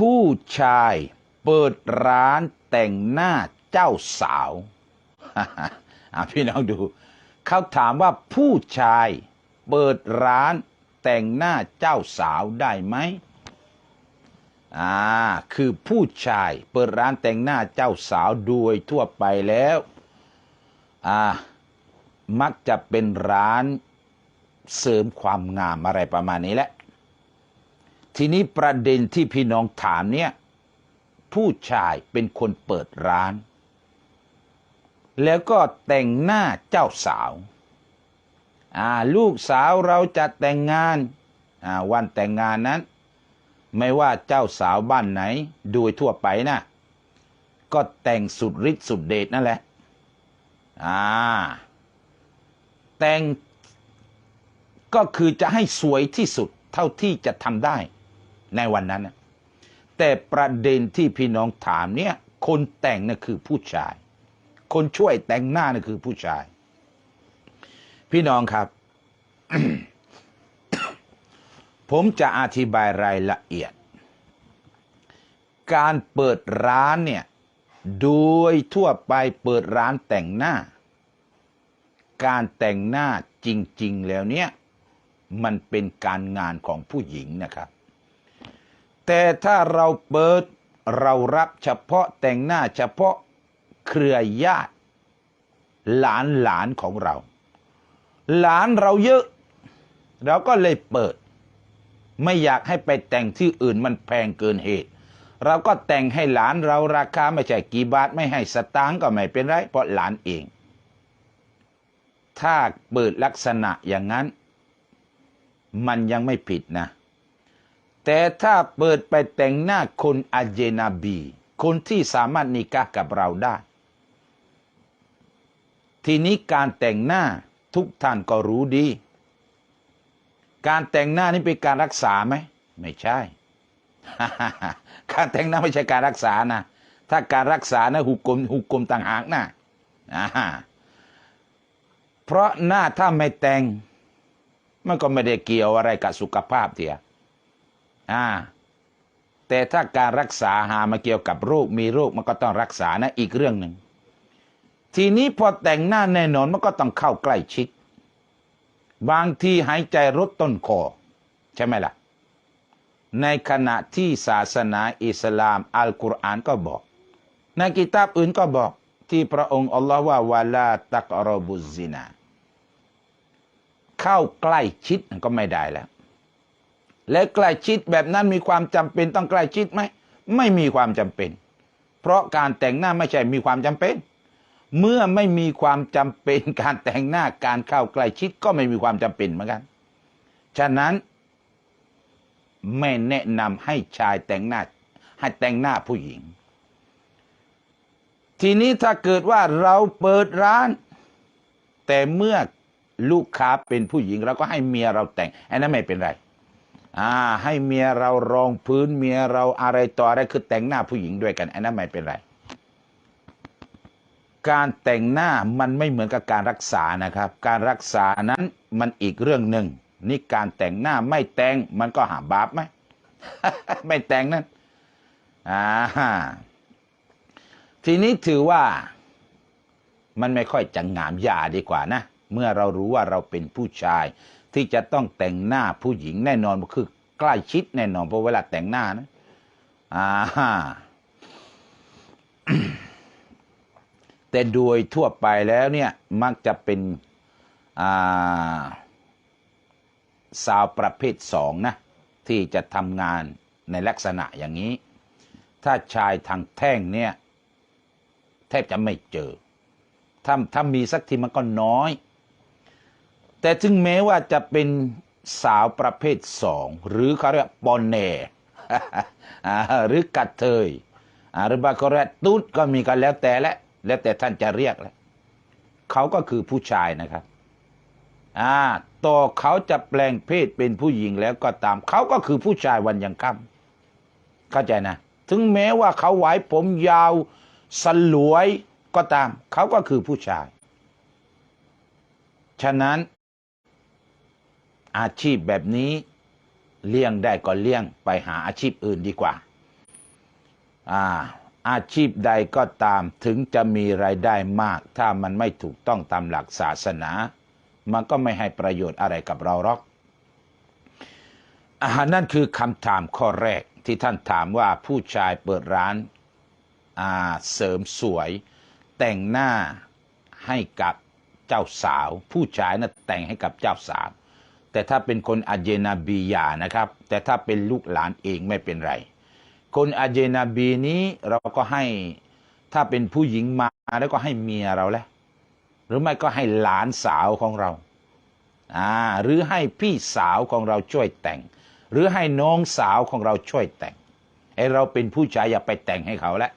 ผู้ชายเปิดร้านแต่งหน้าเจ้าสาวพี่น้องดู เขาถามว่าผู้ชายเปิดร้านแต่งหน้าเจ้าสาวได้ไหมอ่าคือผู้ชายเปิดร้านแต่งหน้าเจ้าสาวโดยทั่วไปแล้วอ่ามักจะเป็นร้านเสริมความงามอะไรประมาณนี้แหละ ทีนี้ประเด็นที่พี่น้องถามเนี่ย ผู้ชายเป็นคนเปิดร้าน แล้วก็แต่งหน้าเจ้าสาวอ่าลูกสาวเราจะแต่งงานอ่าวันแต่งงานนั้น ไม่ว่าเจ้าสาวบ้านไหน โดยทั่วไปนะ ก็แต่งสุดฤทธิ์สุดเดชนั่นแหละอ่าแต่งก็คือจะให้สวยที่สุดเท่าที่จะทำได้ ในวันนั้นนะแต่ประเด็นที่พี่น้องถามเนี่ยคนแต่งน่ะคือผู้ชาย คนช่วยแต่งหน้าน่ะคือผู้ชาย พี่น้องครับ ผมจะอธิบายรายละเอียด การเปิดร้านเนี่ยโดยทั่วไปเปิดร้านแต่งหน้า การแต่งหน้าจริง ๆ แล้วเนี่ย มันเป็นการงานของผู้หญิงนะครับ แต่ถ้าเราเปิดเรารับเฉพาะแต่งหน้าเฉพาะเครือญาติ หลานหลานของเรา หลานเราเยอะ เราก็เลยเปิด ไม่อยากให้ไปแต่งที่อื่นมันแพงเกินเหตุ เราก็แต่งให้หลานเราราคาไม่ใช่กี่บาทไม่ให้สตางค์ก็ไม่เป็นไรเพราะหลานเอง ถ้าเปิดลักษณะอย่างนั้น มันยังไม่ผิดนะ แต่ถ้าเปิดไปแต่งหน้าคนอาเจนาบี คนที่สามารถนิกากับเราได้ ทีนี้การแต่งหน้าทุกท่านก็รู้ดี การแต่งหน้านี่เป็นการรักษาไหม ไม่ใช่ การแต่งหน้าไม่ใช่การรักษานะ ถ้าการรักษานะหุกกลมหุกกลมต่างหากนะอ่าเพราะหน้าถ้าไม่แต่ง มันก็ไม่ได้เกี่ยวอะไรกับสุขภาพเถีย อ่าแต่ถ้าการรักษาหามาเกี่ยวกับโรคมีโรคมันก็ต้องรักษานะอีกเรื่องหนึ่ง ทีนี้พอแต่งหน้าแน่นอนมันก็ต้องเข้าใกล้ชิดบางทีหายใจรดต้นคอ ใช่ไหมล่ะ ในขณะที่ศาสนาอิสลามอัลกุรอานก็บอก ในกิตาบอื่นก็บอก ที่พระองค์อัลลอฮ์ว่าวาลาตักรบุซินา เข้าใกล้ชิดก็ไม่ได้แล้ว และใกล้ชิดแบบนั้นมีความจำเป็นต้องใกล้ชิดไหมไม่มีความจำเป็น เพราะการแต่งหน้าไม่ใช่มีความจำเป็น เมื่อไม่มีความจำเป็นการแต่งหน้าการเข้าใกล้ชิดก็ไม่มีความจำเป็นเหมือนกันฉะนั้นไม่แนะนำให้ชายแต่งหน้า ให้แต่งหน้าผู้หญิง ทีนี้ถ้าเกิดว่าเราเปิดร้าน แต่เมื่อลูกค้าเป็นผู้หญิงเราก็ให้เมียเราแต่งอันนั้นไม่เป็นไร อ่า ให้เมียเรารองพื้นเมียเราอะไรต่ออะไรคือแต่งหน้าผู้หญิงด้วยกันอันนั้นไม่เป็นไร การแต่งหน้ามันไม่เหมือนกับการรักษานะครับ การรักษานั้นมันอีกเรื่องหนึ่งนี่การแต่งหน้าไม่แต่งมันก็หาบาปไหมไม่แต่งนั่นอ่าทีนี้ถือว่ามันไม่ค่อยจะงามยาดีกว่านะ เมื่อเรารู้ว่าเราเป็นผู้ชาย ที่จะต้องแต่งหน้าผู้หญิงแน่นอนคือ ใกล้ชิดแน่นอนเพราะเวลาแต่งหน้านะอ่าแต่โดยทั่วไปแล้วเนี่ยมักจะเป็นาสาวประเภทสองนะที่จะทำงานในลักษณะอย่างนี้ ถ้าชายทางแท่งเนี่ยแทบจะไม่เจอ ถ้าถ้ามีสักทีมันก็น้อย แต่ถึงแม้ว่าจะเป็นสาวประเภทสองหรือเขาเรียกปอนแน่หรือกัดเทยหรือบางคนเรียกตุ๊ดก็มีกันแล้วแต่และแล้วแต่ท่านจะเรียกแล้วเขาก็คือผู้ชายนะครับอ่าต่อเขาจะแปลงเพศเป็นผู้หญิงแล้วก็ตาม เขาก็คือผู้ชายวันยังค่ำเข้าใจนะ ถึงแม้ว่าเขาไว้ผมยาวสลวยก็ตาม เขาก็คือผู้ชาย ฉะนั้น อาชีพแบบนี้เลี่ยงได้ก็เลี่ยงไปหาอาชีพอื่นดีกว่า อ่า อาชีพใดก็ตามถึงจะมีรายได้มาก ถ้ามันไม่ถูกต้องตามหลักศาสนา มันก็ไม่ให้ประโยชน์อะไรกับเราหรอกอานั่นคือคำถามข้อแรกที่ท่านถามว่าผู้ชายเปิดร้านอาเสริมสวย แต่งหน้าให้กับเจ้าสาว ผู้ชายนะ่ะแต่งให้กับเจ้าสาว แต่ถ้าเป็นคนอาเจนาบีอยานะครับ แต่ถ้าเป็นลูกหลานเองไม่เป็นไร คนอาเจนาบีนี้เราก็ให้ถ้าเป็นผู้หญิงมาแล้วก็ให้เมียเราแหละหรือไม่ก็ให้หลานสาวของเราอ่าหรือให้พี่สาวของเราช่วยแต่ง หรือให้น้องสาวของเราช่วยแต่งไอเราเป็นผู้ชายอย่าไปแต่งให้เขาแล้ว